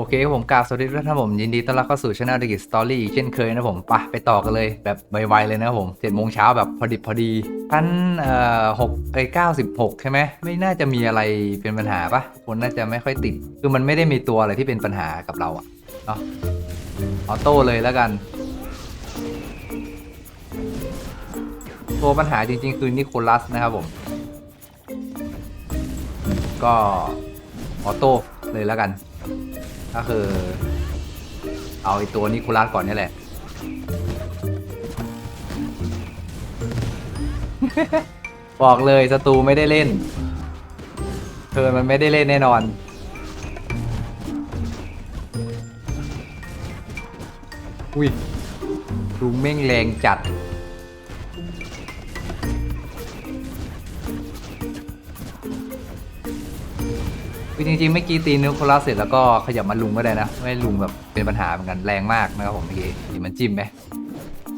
โอเคครับผมกราบสวัสดีทุกท่านครับผมยินดีต้อนรับเข้าสู่ช anel เดกิสตอรี่เช่นเคยนะผมไปไปต่อกันเลยแบบไวๆเลยนะครับผมเจ็ดโมงเช้าแบบพอดิบพอดีท่านเอ่อหกไอเก้าสิบหกใช่ไหมไม่น่าจะมีอะไรเป็นปัญหาปะคนน่าจะไม่ค่อยติด คือมันไม่ได้มีตัวอะไรที่เป็นปัญหากับเราอะเนาะออโต้เลยแล้วกัน ตัวปัญหาจริง ๆ คือนิโคลัสนะครับผม ก็ออโต้เลยแล้วกัน ก็คือ เอาไอตัวนิโคลัสก่อนนี่แหละ บอกเลยศัตรูไม่ได้เล่น เธอมันไม่ได้เล่นแน่นอน อุ้ยดูเม่งแรงจัด คือจริงๆเมื่อกี้ตีนิโคลัสเสร็จแล้วก็ขยับมาลุงก็ได้นะ ไม่ลุงแบบเป็นปัญหาเหมือนกันแรงมากนะครับผมเมื่อกี้มันจิ้มไหม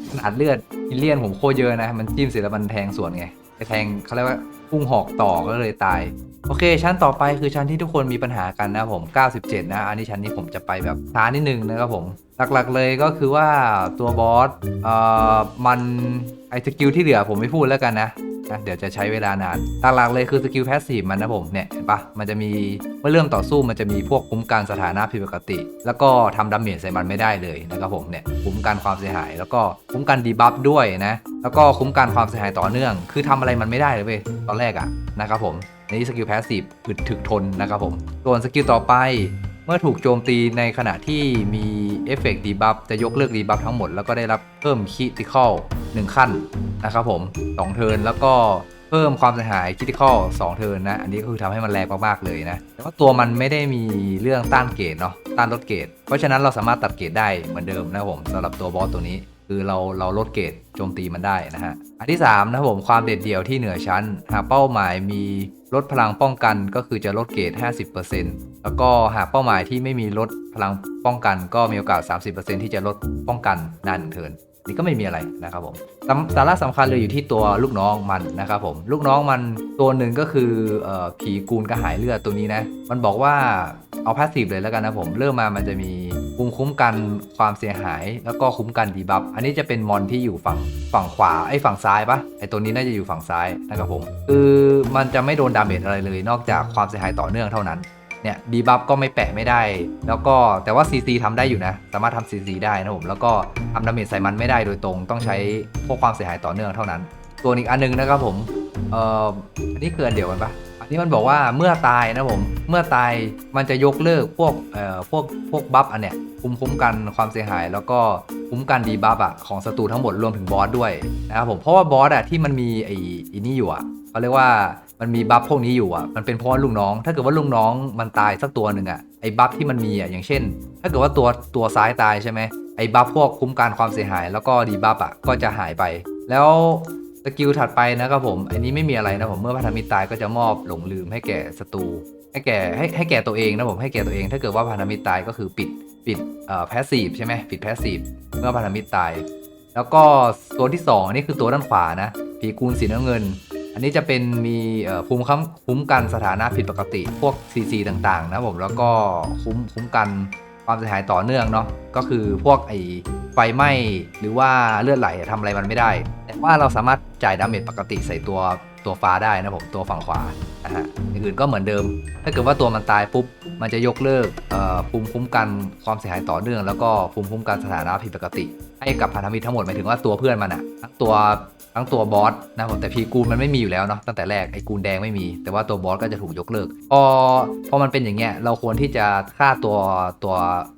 ขนาดเลือดอิเลียนผมโคเยอะนะ มันจิ้มเสร็จแล้วมันแทงสวนไงไปแทงเขาเรียกว่าพุ่งหอกต่อก็เลยตาย โอเค ชั้นต่อไปคือชั้นที่ทุกคนมีปัญหากันนะผม 97 นะ อันนี้ชั้นนี้ผมจะไปแบบช้านิดนึงนะครับผม หลักๆเลยก็คือว่าตัวบอสเอ่อมันไอสกิลที่เหลือผมไม่พูดแล้วกันนะ นะเดี๋ยวจะใช้เวลานาน หลักๆเลยคือสกิลแพสซีฟมันนะผมเนี่ยเห็นปะมันจะมีเมื่อเริ่มต่อสู้มันจะมีพวกคุ้มกันสถานะผิดปกติ แล้วก็ทำดาเมจใส่มันไม่ได้เลยนะครับผมเนี่ยคุ้มกันความเสียหาย แล้วก็คุ้มกันดีบัฟด้วยนะแล้วก็คุ้มกันความเสียหายต่อเนื่อง คือทำอะไรมันไม่ได้เลยเว้ยตอนแรกอะนะครับผมในสกิลแพสซีฟอึดถึกทนนะครับผมส่วนสกิลต่อไป เมื่อถูกโจมตีในขณะที่มีเอฟเฟกต์ดีบัฟจะยกเลิกดีบัฟทั้งหมดแล้วก็ได้รับเพิ่มคิติคอล1ขั้นนะครับผม2เทิร์นแล้วก็เพิ่มความเสียหายคิติคอล2เทิร์นนะ อันนี้ก็คือทำให้มันแรงมากๆเลยนะแต่ว่าตัวมันไม่ได้มีเรื่องต้านเกรดเนาะต้านลดเกรดเพราะฉะนั้นเราสามารถตัดเกรดได้เหมือนเดิมนะครับผมสำหรับตัวบอสตัวนี้ คือเราเราลดเกรดโจมตีมันได้นะฮะ อันที่3นะครับผมความเด็ดเดี่ยวที่เหนือชั้นหากเป้าหมายมีลดพลังป้องกันก็คือจะลดเกรด 50%แล้วก็หากเป้าหมายที่ไม่มีลดพลังป้องกัน ก็มีโอกาส 30%ที่จะลดป้องกันนานหนึ่งเทิน นี่ก็ไม่มีอะไรนะครับผมสาระสำคัญเลยอยู่ที่ตัวลูกน้องมันนะครับผมลูกน้องมันตัวหนึ่งก็คือผีกูลกระหายเลือดตัวนี้นะมันบอกว่าเอาพาสซีฟเลยแล้วกันนะผมเริ่มมามันจะมีภูมิคุ้มกันความเสียหาย แล้วก็คุ้มกันดีบัฟอันนี้จะเป็นมอนที่อยู่ฝั่งฝั่งขวาไอ้ฝั่งซ้ายปะไอ้ตัวนี้น่าจะอยู่ฝั่งซ้ายนะครับผมคือมันจะไม่โดนดาเมจอะไรเลย นอกจากความเสียหายต่อเนื่องเท่านั้น เนี่ยดีบัฟก็ไม่แปะไม่ได้ แล้วก็แต่ว่า CC ทำได้อยู่นะ สามารถทำ CC ได้นะผมแล้วก็ทำดาเมจใส่มันไม่ได้โดยตรง ต้องใช้พวกความเสียหายต่อเนื่องเท่านั้นส่วอีกอันนึงนะครับผมเอ่ออันนี้คืออันเดียวกันปะอันนี้มันบอกว่าเมื่อตายนะผมเมื่อตายมันจะยกเลิกพวกเอ่อพวกพวกบัฟอันเนี้ยคุ้มคุ้มกันความเสียหาย แล้วก็คุ้มกันดีบัฟอะของศัตรูทั้งหมดรวมถึงบอสด้วยนะครับผมเพราะว่าบอสอะที่มันมีไอ้ไอ้นี่อยู่อะเขาเรียกว่า มันมีบัฟพวกนี้อยู่อะ มันเป็นเพราะว่าลูกน้อง ถ้าเกิดว่าลูกน้องมันตายสักตัวหนึ่งอะ ไอ้บัฟที่มันมีอะ อย่างเช่น ถ้าเกิดว่าตัวตัวซ้ายตายใช่ไหมไอ้บัฟพวกคุ้มกันความเสียหาย แล้วก็ดีบัฟอะ ก็จะหายไป แล้วสกิลถัดไปนะครับผม อันนี้ไม่มีอะไรนะผม เมื่อพันธมิตรตายก็จะมอบหลงลืมให้แก่ศัตรู ให้แก่ให้ให้แก่ตัวเองนะผม ให้แก่ตัวเอง ถ้าเกิดว่าพันธมิตรตายก็คือปิดปิดเอ่อแพสซีฟใช่ไหมปิดแพสซีฟเมื่อพันธมิตรตาย แล้วก็ตัวที่สองอันนี้คือตัวด้านขวานะผีกูลสีน้ำเงิน อันนี้จะเป็นมีเอ่อภูมิคุ้มคุ้มกันสถานะผิดปกติ พวก CC ต่างๆ นะผมแล้วก็คุ้มคุ้มกันความเสียหายต่อเนื่องเนาะก็คือพวกไอไฟไหม้หรือว่าเลือดไหลทำอะไรมันไม่ได้ แต่ว่าเราสามารถจ่ายดาเมจปกติใส่ตัว ตัวฟ้าได้นะผมตัวฝั่งขวานะฮะอย่างอื่นก็เหมือนเดิม ถ้าเกิดว่าตัวมันตายปุ๊บมันจะยกเลิกภูมิคุ้มกันความเสียหายต่อเนื่อง แล้วก็ภูมิคุ้มกันสถานะผิดปกติ ให้กับพันธมิตรทั้งหมดหมายถึงว่าตัวเพื่อนมันอะทั้งตัวทั้งตัวบอสนะผมแต่พีกูลมันไม่มีอยู่แล้วเนาะตั้งแต่แรกไอ้กูลแดงไม่มี แต่ว่าตัวบอสก็จะถูกยกเลิกพอพอมันเป็นอย่างเงี้ยเราควรที่จะฆ่าตัวตัว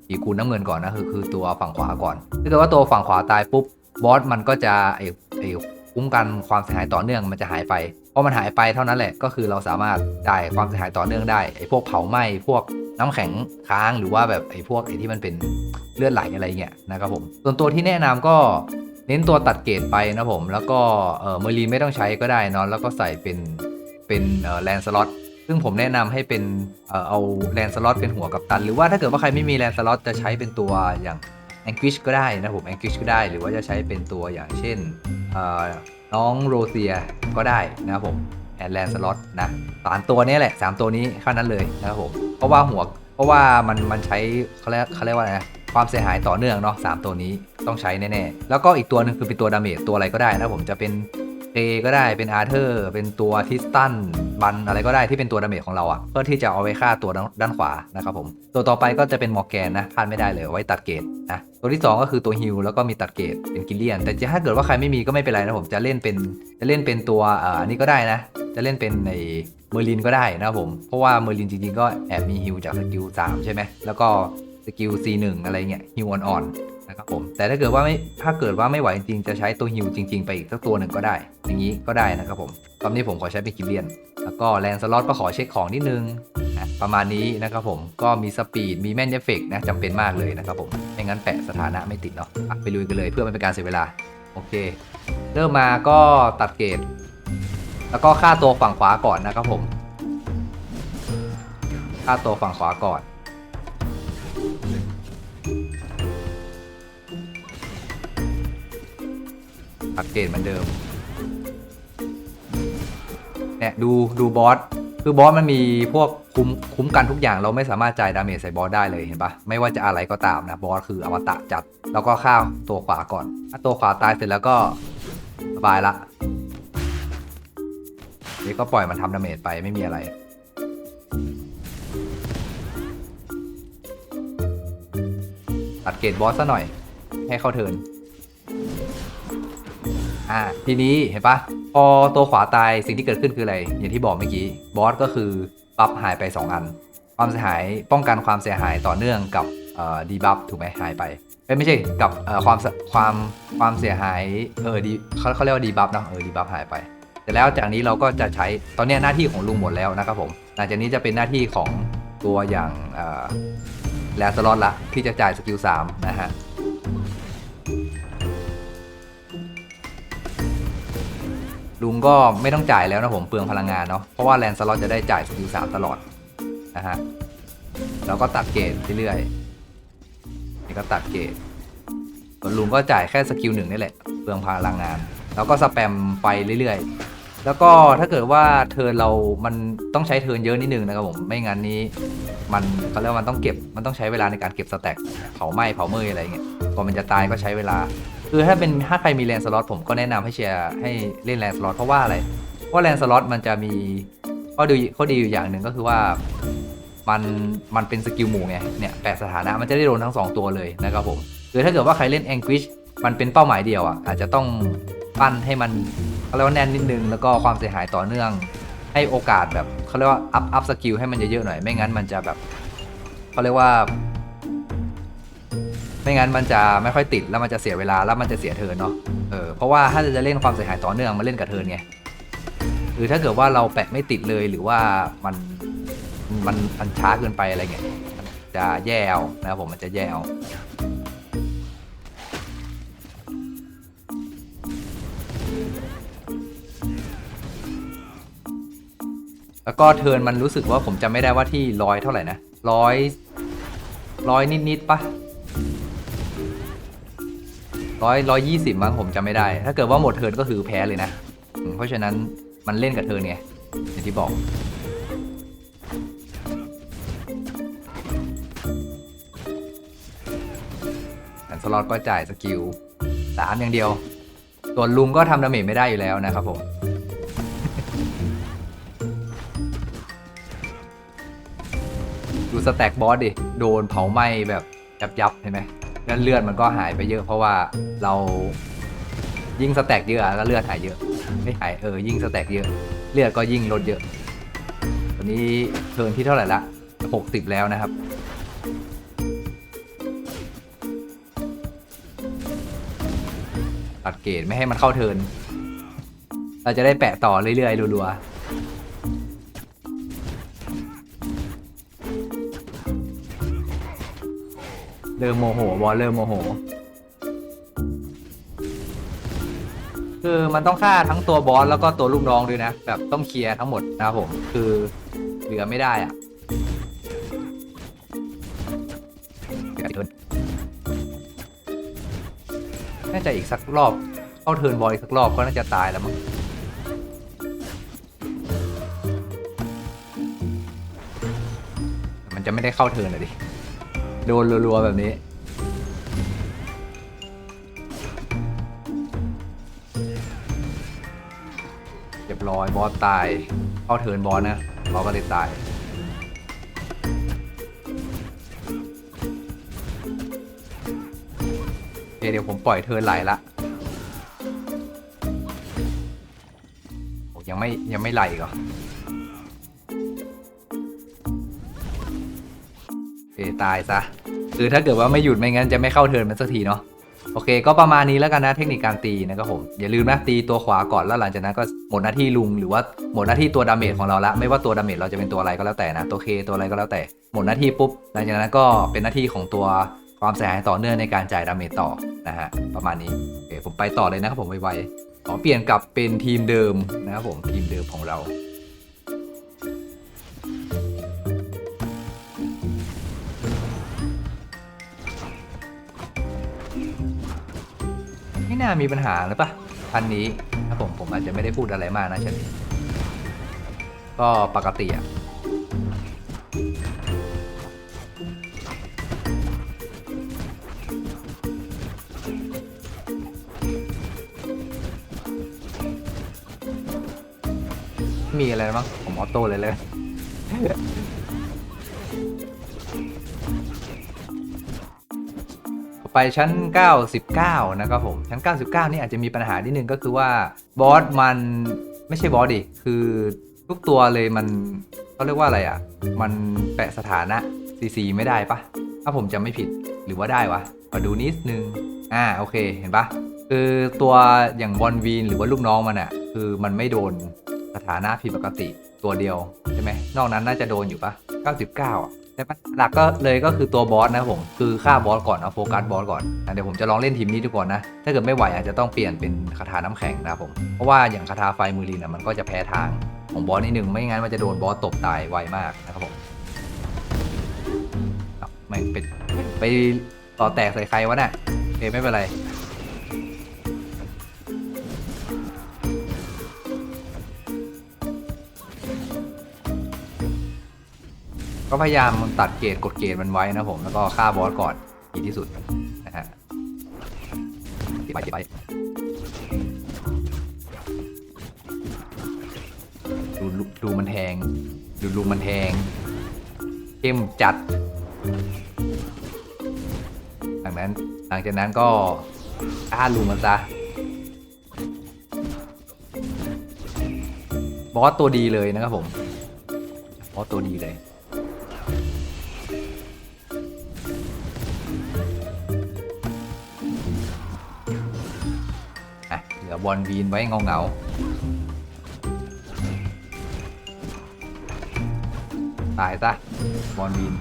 พีกูลน้ำเงินก่อนนะคือคือตัวฝั่งขวาก่อนถ้าเกิดว่าตัวฝั่งขวาตายปุ๊บบอสมันก็จะไอ้ไอ้ คุ้มกันความเสียหายต่อเนื่องมันจะหายไปพอมันหายไปเท่านั้นแหละก็คือเราสามารถจ่ายความเสียหายต่อเนื่องได้ไอ้พวกเผาไหม้พวกน้ำแข็งค้างหรือว่าแบบไอ้พวกไอ้ที่มันเป็นเลือดไหลอะไรเงี้ยนะครับผมส่วนตัวที่แนะนำก็เน้นตัวตัดเกรดไปนะผมแล้วก็เออเมอรีไม่ต้องใช้ก็ได้นอนแล้วก็ใส่เป็นเป็นเออแลนสล็อตซึ่งผมแนะนำให้เป็นเออเอาแลนสล็อตเป็นหัวกับตัน หรือว่าถ้าเกิดว่าใครไม่มีแลนสล็อตจะใช้เป็นตัวอย่าง แองกิชก็ได้นะผมแองกิชก็ได้ หรือว่าจะใช้เป็นตัวอย่างเช่นน้องโรเซียก็ได้นะครับผมแอนแลนสล็อตนะสามตัวนี้แหละสามตัวนี้แค่นั้นเลยนะครับผมเพราะว่าหัวเพราะว่ามันมันใช้เขาเรียกเขาเรียกว่าอะไรนะความเสียหายต่อเนื่องเนาะสามตัวนี้ต้องใช้แน่ๆ แล้วก็อีกตัวหนึงคือเป็นตัวดาเมจตัวอะไรก็ได้นะผมจะเป็น เอก็ได้เป็นอาร์เธอร์เป็นตัวทิสตันบันอะไรก็ได้ที่เป็นตัวดาเมจของเราอะเพื่อที่จะเอาไว้ฆ่าตัวด้านขวานะครับผม ตัวต่อไปก็จะเป็นมอร์แกนนะพลาดไม่ได้เลยไว้ตัดเกรดนะตัวที่สองก็คือตัวฮิลแล้วก็มีตัดเกรดเป็นกิลเลียน แต่ถ้าเกิดว่าใครไม่มีก็ไม่เป็นไรนะผมจะเล่นเป็นจะเล่นเป็นตัวอ่านนี้ก็ได้นะ จะเล่นเป็นในเมอร์ลินก็ได้นะครับผมเพราะว่าเมอร์ลินจริงๆก็แอบมีฮิลจากสกิล3ใช่ไหมแล้วก็สกิล C1 อะไรเงี้ยฮิลอ่อนๆนะครับผมแต่ถ้าเกิดว่าไม่ถ้าเกิดว่าไม่ไหวจริงๆจะใช้ตัวฮิลจริง ๆ ไปอีกสักตัวหนึ่งก็ได้ อย่างนี้ก็ได้นะครับผมตอนนี้ผมขอใช้เป็นกิเลียน แล้วก็แลนสล็อตก็ขอเช็คของนิดนึงนะประมาณนี้นะครับผมก็มีสปีดมีแมนเอฟเฟกนะจำเป็นมากเลยนะครับผมไม่งั้นแปะสถานะไม่ติดเนาะะไปลุยกันเลยเพื่อไม่เป็นการเสียเวลาโอเค เริ่มมาก็ตัดเกรดแล้วก็ค่าตัวฝั่งขวาก่อนนะครับผมค่าตัวฝั่งขวาก่อน อัปเกรดเหมือนเดิมเนี่ยดูดูบอสคือบอสมันมีพวกคุ้มคุ้มกันทุกอย่างเราไม่สามารถจ่ายดาเมจใส่บอสได้เลยเห็นปะไม่ว่าจะอะไรก็ตามนะบอสคืออมตะจัดแล้วก็ฆ่าวตัวขวาก่อนถ้าตัวขวาตายเสร็จแล้วก็สบายละเดี๋ยวก็ปล่อยมันทำดาเมจไปไม่มีอะไรตัดเกรดบอสซะหน่อย ให้เข้าเทิร์น อ่าทีนี้เห็นปะพอตัวขวาตายสิ่งที่เกิดขึ้นคืออะไร อย่างที่บอกเมื่อกี้บอสก็คือบัฟหายไป 2 อัน ความเสียหายป้องกันความเสียหายต่อเนื่องกับดีบัฟถูกไหมหายไปเอ้ไม่ใช่กับความความความเสียหายเออดีเขาเขาเรียกว่าดีบัฟเนาะเออดีบัฟหายไปแต่แล้วจากนี้เราก็จะใช้ตอนนี้หน้าที่ของลุงหมดแล้วนะครับผมหลังจากนี้จะเป็นหน้าที่ของตัวอย่างแลสลอตละที่จะจ่ายสกิล3นะฮะ ลุงก็ไม่ต้องจ่ายแล้วนะผมเปลืองพลังงานเนาะเพราะว่าแลนสล็อตจะได้จ่ายสกิลสามตลอดนะฮะแล้วก็ตัดเกรดเรื่อยๆนี่ก็ตัดเกรดส่วนลุงก็จ่ายแค่สกิลหนึ่งนี่แหละเปลืองพลังงาน แล้วก็สแปมไปเรื่อยๆ แล้วก็ถ้าเกิดว่าเทิร์นเรา มันต้องใช้เทิร์นเยอะนิดนึงนะครับผม ไม่งั้นนี้ มันเขาเรียกว่ามันต้องเก็บ มันต้องใช้เวลาในการเก็บสแต็กเผาไหม้เผาเมยอะไรเงี้ย กว่ามันจะตายก็ใช้เวลา คือถ้าเป็นถ้าใครมีแลนสล็อตผมก็แนะนำให้เชียร์ให้เล่นแลนสล็อตเพราะว่าอะไร เพราะแลนสล็อตมันจะมีข้อดีข้อดีอยู่อย่างหนึ่งก็คือว่ามันมันเป็นสกิลหมู่ไง เนี่ยแปะสถานะมันจะได้โดนทั้งสองตัวเลยนะครับผมคือถ้าเกิดว่าใครเล่นแองกิชมันเป็นเป้าหมายเดียวอะอาจจะต้อง ปั้นให้มันเขาเรียกว่าแน่นนิดนึง แล้วก็ความเสียหายต่อเนื่อง ให้โอกาสแบบเขาเรียกว่าอัพอัพสกิลให้มันเยอะๆหน่อย ไม่งั้นมันจะแบบเขาเรียกว่า ไม่งั้นมันจะไม่ค่อยติดแล้วมันจะเสียเวลาแล้วมันจะเสียเทินเนาะเออเพราะว่าถ้าจะเล่นความเสียหายต่อเนื่องมาเล่นกับเทินไงหรือถ้าเกิดว่าเราแปะไม่ติดเลยหรือว่ามันมันมันช้าเกินไปอะไรเงี้ยจะแย่เอานะครับผมมันจะแย่เอา แล้วก็เทิร์นมันรู้สึกว่าผมจำไม่ได้ว่าที่ร้อยเท่าไหร่นะร้อยร้อยนิดๆปะร้อยร้อยยี่สิบมั้งผมจำไม่ได้ ถ้าเกิดว่าหมดเทิร์นก็คือแพ้เลยนะ เพราะฉะนั้นมันเล่นกับเทิร์นไงอย่างที่บอกแอนสล็อตก็จ่ายสกิลสามอย่างเดียว ส่วนลุงก็ทำดาเมจไม่ได้อยู่แล้วนะครับผม สแต็กบอสดิ โดนเผาไหม้แบบยับยับเห็นไหมแล้วเลือดมันก็หายไปเยอะเพราะว่าเรายิ่งสแต็กเยอะก็เลือดหายเยอะ ไม่หายเออยิ่งสแต็กเยอะ เลือดก็ยิ่งลดเยอะตอนนี้เทิร์นที่เท่าไหร่ละหกสิบแล้วนะครับตัดเกรดไม่ให้มันเข้าเทิร์นเราจะได้แปะต่อเรื่อยๆรัวๆ เริ่มโมโหบอลเริ่มโมโห คือมันต้องฆ่าทั้งตัวบอสแล้วก็ตัวลูกน้องด้วยนะ แบบต้องเคลียร์ทั้งหมดนะครับผม คือเหลือไม่ได้อะน่าจะอีกสักรอบ เข้าเทิร์นบอลอีกสักรอบก็น่าจะตายแล้วมั้งมันจะไม่ได้เข้าเทิร์นเลยดิ โดนรัวๆ แบบนี้ เรียบร้อยบอสตาย เข้าเทินบอสนะเขาก็เลยตายเดี๋ยวผมปล่อยเทินไหลละยังไม่ยังไม่ไหลอีกเหรอโอเคตายซะ คือถ้าเกิดว่าไม่หยุดไม่งั้นจะไม่เข้าเทิร์นมันสักทีเนาะโอเค ก็ประมาณนี้แล้วกันนะเทคนิคการตีนะครับผมอย่าลืมนะตีตัวขวาก่อนแล้วหลังจากนั้นก็หมดหน้าที่ลุงหรือว่าหมดหน้าที่ตัวดาเมจของเราละไม่ว่าตัวดาเมจเราจะเป็นตัวอะไรก็แล้วแต่นะตัวเคตัวอะไรก็แล้วแต่หมดหน้าที่ปุ๊บหลังจากนั้นก็เป็นหน้าที่ของตัวความเสียหายต่อเนื่องในการจ่ายดาเมจต่อนะฮะประมาณนี้โอเคผมไปต่อเลยนะครับผมไวๆขอเปลี่ยนกลับเป็นทีมเดิมนะครับผมทีมเดิมของเรา ไม่น่ามีปัญหาหรือปะพันนี้ถ้าผมผมอาจจะไม่ได้พูดอะไรมากนะเชนนี้ก็ปกติอะม่มีอะไรมั้งผมออโต้เลยเลย ไปชั้น 99 นะครับผม ชั้น 99 นี่อาจจะมีปัญหานิดนึงก็คือว่าบอสมันไม่ใช่บอสดิ คือทุกตัวเลยมันเขาเรียกว่าอะไรอะ มันแปะสถานะ CC ไม่ได้ปะถ้าผมจำไม่ผิดหรือว่าได้วะมาดูนิดนึง อ่าโอเคเห็นปะคือตัวอย่างบอลวีนหรือว่าลูกน้องมันอะ คือมันไม่โดนสถานะผิดปกติตัวเดียวใช่ไหมนอกนั้นน่าจะโดนอยู่ปะ99อะ แต่ปัญหาหลักก็เลยก็คือตัวบอสนะครับผมคือฆ่าบอสก่อนเอาโฟกัสบอสก่อนอะเดี๋ยวผมจะลองเล่นทีมนี้ดูก่อนนะ ถ้าเกิดไม่ไหวอาจจะต้องเปลี่ยนเป็นคาถาน้ำแข็งนะครับผมเพราะว่าอย่างคาถาไฟมือลินอะมันก็จะแพ้ทางของบอสนิดหนึ่งไม่งั้นมันจะโดนบอสตบตายไวมากนะครับผมไม่เป็นไปต่อแตกใส่ใครวะน่ะโอเคไม่เป็นไร ก็พยายามตัดเกรดกดเกรดมันไว้นะผมแล้วก็ฆ่าบอสก่อนดีที่สุดนะฮะเก็บไปเก็บไปดูดูมันแทง ดูดูมันแทงเข้มจัดหลังนั้นหลังจากนั้นก็ฆ่าลุงมันซะบอสตัวดีเลยนะครับผมบอสตัวดีเลย อ่บอลวีนไว้เงาเงาตายซะบอลวีน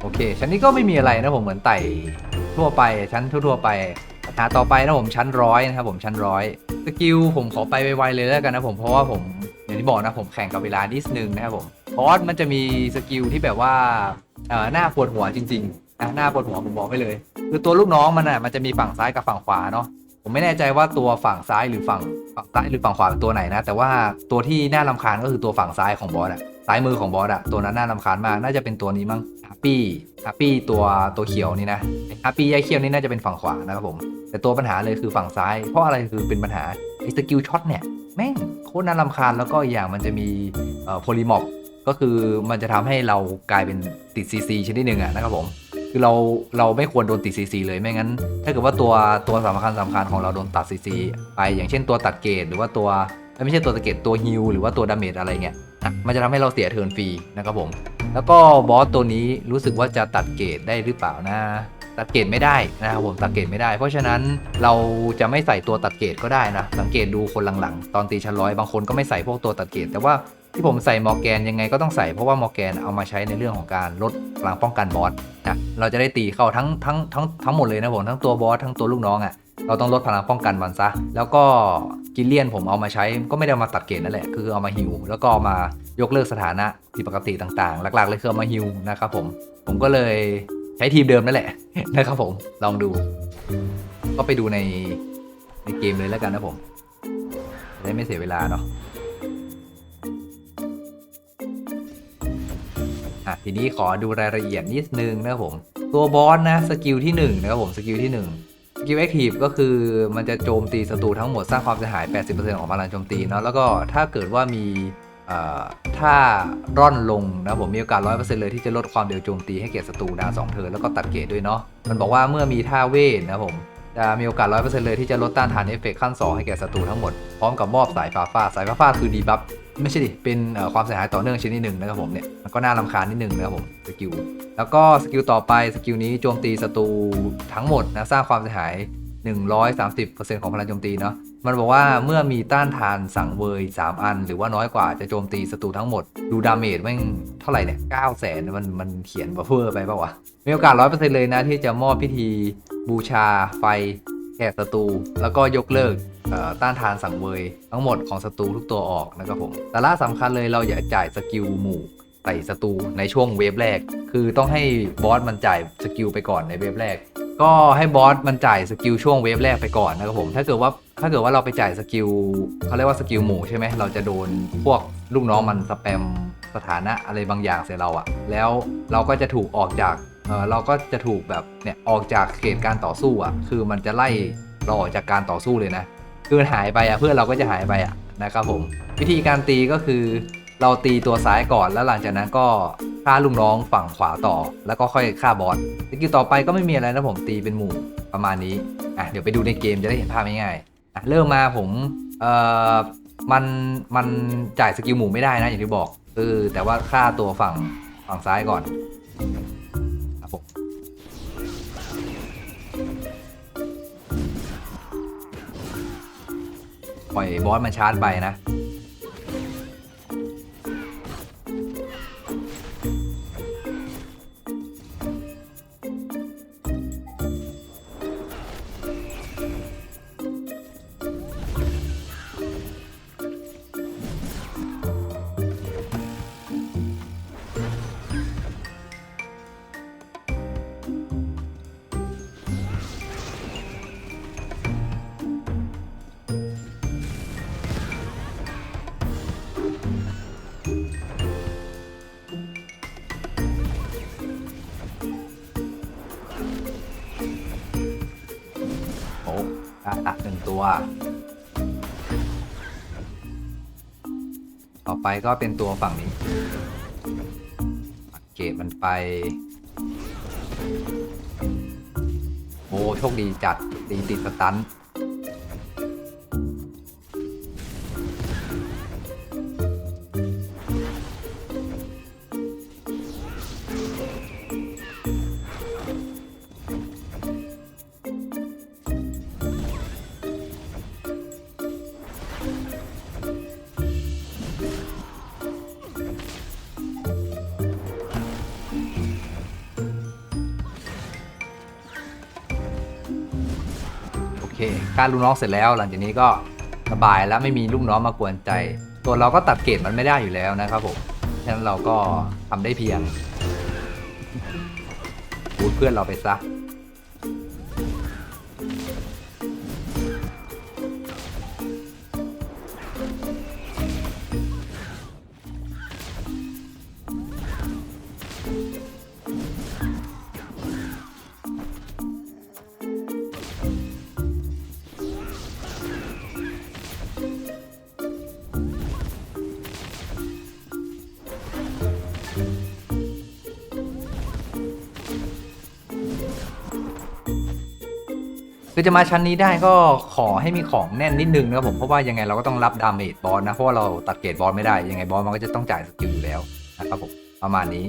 โอเค ชั้นนี้ก็ไม่มีอะไรนะผมเหมือนไต่ทั่วไปชั้นทั่วๆไปหาต่อไปนะผมชั้นร้อยนะครับผมชั้นร้อยสกิลผมขอไปไวๆเลยแล้วกันนะผมเพราะว่าผมอย่างที่บอกนะผมแข่งกับเวลานิดนึงนะครับผมบอสมันจะมีสกิลที่แบบว่าเอ่อหน้าปวดหัวจริงๆนะหน้าปวดหัวผมบอกไปเลย คือตัวลูกน้องมันอะมันจะมีฝั่งซ้ายกับฝั่งขวาเนาะ ผมไม่แน่ใจว่าตัวฝั่งซ้ายหรือฝั่งฝั่งซ้ายหรือฝั่งขวาเป็นตัวไหนนะ แต่ว่าตัวที่น่ารำคาญก็คือตัวฝั่งซ้ายของบอสอะซ้ายมือของบอสอะตัวนั้นน่ารำคาญมากน่าจะเป็นตัวนี้มั้งฮัปปี้ฮัปปี้ตัวตัวเขียวนี่นะฮัปปี้ยายเขียวนี่น่าจะเป็นฝั่งขวานะครับผม แต่ตัวปัญหาเลยคือฝั่งซ้าย เพราะอะไรคือเป็นปัญหาไอ้สกิลช็อตเนี่ยแม่งโคตรน่ารำคาญแล้วก็อย่างมันจะมีโพลิมอฟก็คือมันจะทำให้เรากลายเป็นติดซีซีชนิดหนึ่งอะนะครับผม คือเราเราไม่ควรโดนติดซีซีเลยไม่งั้น ถ้าเกิดว่าตัวตัวสำคัญสำคัญของเราโดนตัดซีซีไปอย่างเช่นตัวตัดเกรดหรือว่าตัวไม่ใช่ตัวตัดเกรดตัวฮิลหรือว่าตัวดาเมจอะไรเงี้ยนะมันจะทำให้เราเสียเทิร์นฟรีนะครับผม แล้วก็บอสตัวนี้รู้สึกว่าจะตัดเกรดได้หรือเปล่านะตัดเกรดไม่ได้นะครับผมตัดเกรดไม่ได้ เพราะฉะนั้นเราจะไม่ใส่ตัวตัดเกรดก็ได้นะสังเกตดูคนหลังๆ ตอนตีชั้นร้อยบางคนก็ไม่ใส่พวกตัวตัดเกรดแต่ว่า ที่ผมใส่มอร์แกนยังไงก็ต้องใส่เพราะว่ามอร์แกนเอามาใช้ในเรื่องของการลดพลังป้องกันบอสนะเราจะได้ตีเข้าทั้งทั้งทั้งทั้งหมดเลยนะผมทั้งตัวบอสทั้งตัวลูกน้องอะ่ะเราต้องลดพลังป้องกันมันซะ แล้วก็กิเลียนผมเอามาใช้ก็ไม่ได้มาตัดเกรดนั่นแหละ คือเอามาฮิวแล้วก็มายกเลิกสถานะที่ปกติต่างๆ หลักๆเลยคือเอามาฮิวนะครับผม ผมก็เลยใช้ทีมเดิมนั่นแหละนะครับผม ลองดู ก็ไปดูในในเกมเลยแล้วกันนะผมจะได้ไม่เสียเวลาเนาะ อะทีนี้ขอดูรายละเอียดนิดนึงนะครับผม ตัวบอสนะสกิลที่1นะครับผมสกิลที่1สกิลแอคทีฟก็คือมันจะโจมตีศัตรูทั้งหมดสร้างความเสียหาย 80%ของพลังโจมตีเนาะแล้วก็ถ้าเกิดว่ามีเอ่อถ้าร่อนลงนะผมมีโอกาส100%เลยที่จะลดความเร็วโจมตีให้เกียรติศัตรูนะสองเทิร์แล้วก็ตัดเกรดด้วยเนาะมันบอกว่าเมื่อมีท่าเวทนะผม จะมีโอกาส100%เลยที่จะลดต้านทานเอฟเฟกขั้น 2 ให้แก่ศัตรูทั้งหมด พร้อมกับมอบสายฟ้าฟาสายฟ้าฟาคือดีบัฟไม่ใช่ดิ เป็นความเสียหายต่อเนื่องชนิดหนึ่งนะครับผมเนี่ยมันก็น่ารำคาญนิดหนึ่งนะครับผมสกิลแล้วก็สกิลต่อไปสกิลนี้โจมตีศัตรูทั้งหมดนะสร้างความเสียหาย 130%ของพลังโจมตีเนาะมันบอกว่าเมื่อมีต้านทานสั่งเวย 3 อัน หรือว่าน้อยกว่าจะโจมตีศัตรูทั้งหมด ดูดาเมจแม่งเท่าไหร่เนี่ย9แสนมันมันเขียนบัฟเฟอร์ไปเปล่าวะมีโอกาส100%เลยนะที่จะมอบพิธี บูชา ไฟแก่ศัตรูแล้วก็ยกเลิกต้านทานสังเวยทั้งหมดของศัตรูทุกตัวออกนะครับผมแต่ละสำคัญเลยเราอย่าจ่ายสกิลหมู่ใส่ศัตรูในช่วงเวฟแรก คือต้องให้บอสมันจ่ายสกิลไปก่อนในเวฟแรก ก็ให้บอสมันจ่ายสกิลช่วงเวฟแรกไปก่อนนะครับผมถ้าเกิดว่าถ้าเกิดว่าเราไปจ่ายสกิลเขาเรียกว่าสกิลหมู่ใช่ไหมเราจะโดนพวกลูกน้องมันสแปมสถานะอะไรบางอย่างใส่เราอะแล้วเราก็จะถูกออกจาก เออเราก็จะถูกแบบเนี่ยออกจากเขตการต่อสู้อะคือมันจะไล่เราออกจากการต่อสู้เลยนะ คือหายไปอะเพื่อนเราก็จะหายไปอะนะครับผม วิธีการตีก็คือ เราตีตัวซ้ายก่อนแล้วหลังจากนั้นก็ฆ่าลูกน้องฝั่งขวาต่อ แล้วก็ค่อยฆ่าบอสสกิลต่อไปก็ไม่มีอะไรนะผมตีเป็นหมู่ประมาณนี้อะเดี๋ยวไปดูในเกมจะได้เห็นภาพง่ายๆอะเริ่มมาผมเอ่อมันมันจ่ายสกิลหมู่ไม่ได้นะอย่างที่บอกเออแต่ว่าฆ่าตัวฝั่งฝั่งซ้ายก่อน ปล่อยบอสมันชาร์จไปนะ ตัวต่อไปก็เป็นตัวฝั่งนี้เกตมันไป โอ้โชคดีจัดดีติดสตันโเคการลูกน้องเสร็จแล้ว หลังจากนี้ก็สบายแล้วไม่มีลูกน้องมากวนใจ ตัวเราก็ตัดเกรดมันไม่ได้อยู่แล้วนะครับผมฉะนั้นเราก็ทำได้เพียงพูดเพื่อนเราไปซะ คือจะมาชั้นนี้ได้ก็ขอให้มีของแน่นนิดนึงนะครับผมเพราะว่ายังไงเราก็ต้องรับดาเมจบอสนะเพราะว่าเราตัดเกรดบอสไม่ได้ยังไงบอสมันก็จะต้องจ่ายสกิลอยู่แล้วนะครับผมประมาณนี้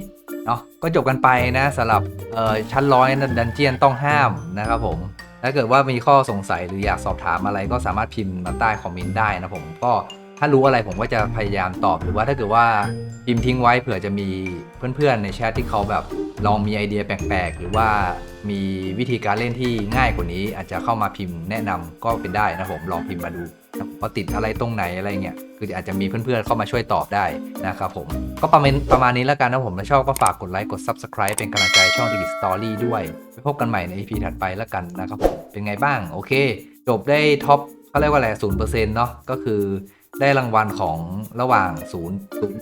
เนาะก็จบกันไปนะสำหรับเอ่อชั้นร้อยดันเจียนต้องห้ามนะครับผมถ้าเกิดว่ามีข้อสงสัยหรืออยากสอบถามอะไรก็สามารถพิมพ์มาใต้คอมเมนต์ได้นะผมก็ ถ้ารู้อะไรผมก็จะพยายามตอบหรือว่าถ้าเกิดว่าพิมพ์ทิ้งไว้เผื่อจะมีเพื่อนๆในแชทที่เขาแบบลองมีไอเดียแปลกๆ หรือว่ามีวิธีการเล่นที่ง่ายกว่านี้ อาจจะเข้ามาพิมพ์แนะนำก็เป็นได้นะผมลองพิมพ์มาดูนะผมว่าติดอะไรตรงไหนอะไรเงี้ยคืออาจจะมีเพื่อนๆเข้ามาช่วยตอบได้นะครับผมก็ประมาณประมาณนี้แล้วกันนะผมถ้าชอบก็ฝากกดไลค์กด Subscribe เป็นกำลังใจช่อง Digit Story ด้วยไปพบกันใหม่ใน EP ถัดไปแล้วกันนะครับผมเป็นไงบ้างโอเค จบได้ท็อปเขาเรียกว่าอะไรศูนย์เปอร์เซ็นต์เนาะก็คือ ได้รางวัลของระหว่าง0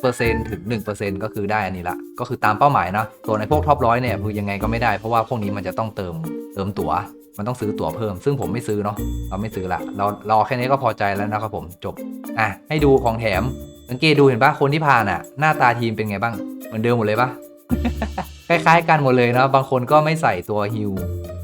0%ถึง 1%ก็คือได้อันนี้ละ ก็คือตามเป้าหมายเนาะตัวในพวกท็อปร้อยเนี่ยคือยังไงก็ไม่ได้เพราะว่าพวกนี้มันจะต้องเติมเติมตั๋ว มันต้องซื้อตั๋วเพิ่ม ซึ่งผมไม่ซื้อเนาะเราไม่ซื้อละเรารอแค่นี้ก็พอใจแล้วนะครับผมจบอะให้ดูของแถมสังเกตดูเห็นปะคนที่ผ่านอะ หน้าตาทีมเป็นไงบ้างเหมือนเดิมหมดเลยปะคล้ายๆกันหมดเลยเนาะบางคนก็ไม่ใส่ตัวฮิล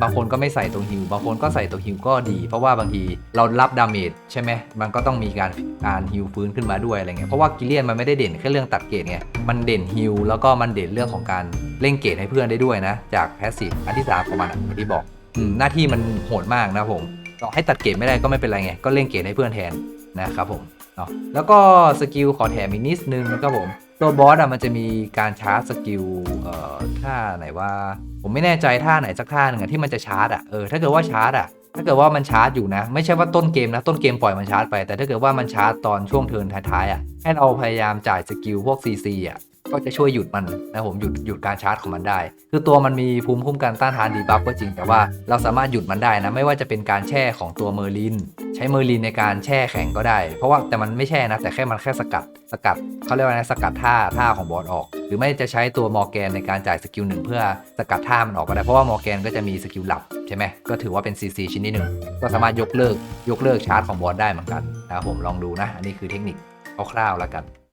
บางคนก็ไม่ใส่ตัวฮิลบางคนก็ใส่ตัวฮิลก็ดี เพราะว่าบางทีเรารับดาเมจใช่ไหมมันก็ต้องมีการการฮิลฟื้นขึ้นมาด้วยอะไรเงี้ยเพราะว่ากิเลียนมันไม่ได้เด่นแค่เรื่องตัดเกรดไงมันเด่นฮิลแล้วก็มันเด่นเรื่องของการเล่นเกรดให้เพื่อนได้ด้วยนะ จากแพสซีฟอันที่สามของมันอะอย่างที่บอกอืมหน้าที่มันโหดมากนะผมต่อให้ตัดเกรดไม่ได้ก็ไม่เป็นไรไงก็เล่นเกรดให้เพื่อนแทนนะครับผมเนาะแล้วก็สกิลขอแถมอีกนิดนึงนะครับผม ตัวบอสอะมันจะมีการชาร์จสกิลเอ่อท่าไหนว่า ผมไม่แน่ใจท่าไหนสักท่าหนึ่งอะที่มันจะชาร์จอะเออถ้าเกิดว่าชาร์จอะถ้าเกิดว่ามันชาร์จอยู่นะ ไม่ใช่ว่าต้นเกมนะต้นเกมปล่อยมันชาร์จไป แต่ถ้าเกิดว่ามันชาร์จตอนช่วงเทิร์นท้ายๆอะให้เราพยายามจ่ายสกิลพวก CC อะ ก็จะช่วยหยุดมันนะผมหยุดหยุดการชาร์จของมันได้ คือตัวมันมีภูมิคุ้มกันต้านทานดีบัฟก็จริงแต่ว่าเราสามารถหยุดมันได้นะ ไม่ว่าจะเป็นการแช่ของตัวเมอร์ลิน ใช้เมอร์ลินในการแช่แข็งก็ได้ เพราะว่าแต่มันไม่แช่นะ แต่แค่มันแค่สกัดสกัดเขาเรียกว่าไงสกัดท่าท่าของบอสออก หรือไม่จะใช้ตัวมอร์แกนในการจ่ายสกิลหนึ่งเพื่อสกัดท่ามันออกก็ได้เพราะว่ามอร์แกนก็จะมีสกิลหลับใช่ไหมก็ถือว่าเป็น CC ชิ้นที่หนึ่งก็สามารถยกเลิกยกเลิกชาร์จของบอสได้เหมือนกันนะครับผมลองดูนะอันนี้คือเทคนิคคร่าวๆแล้วกัน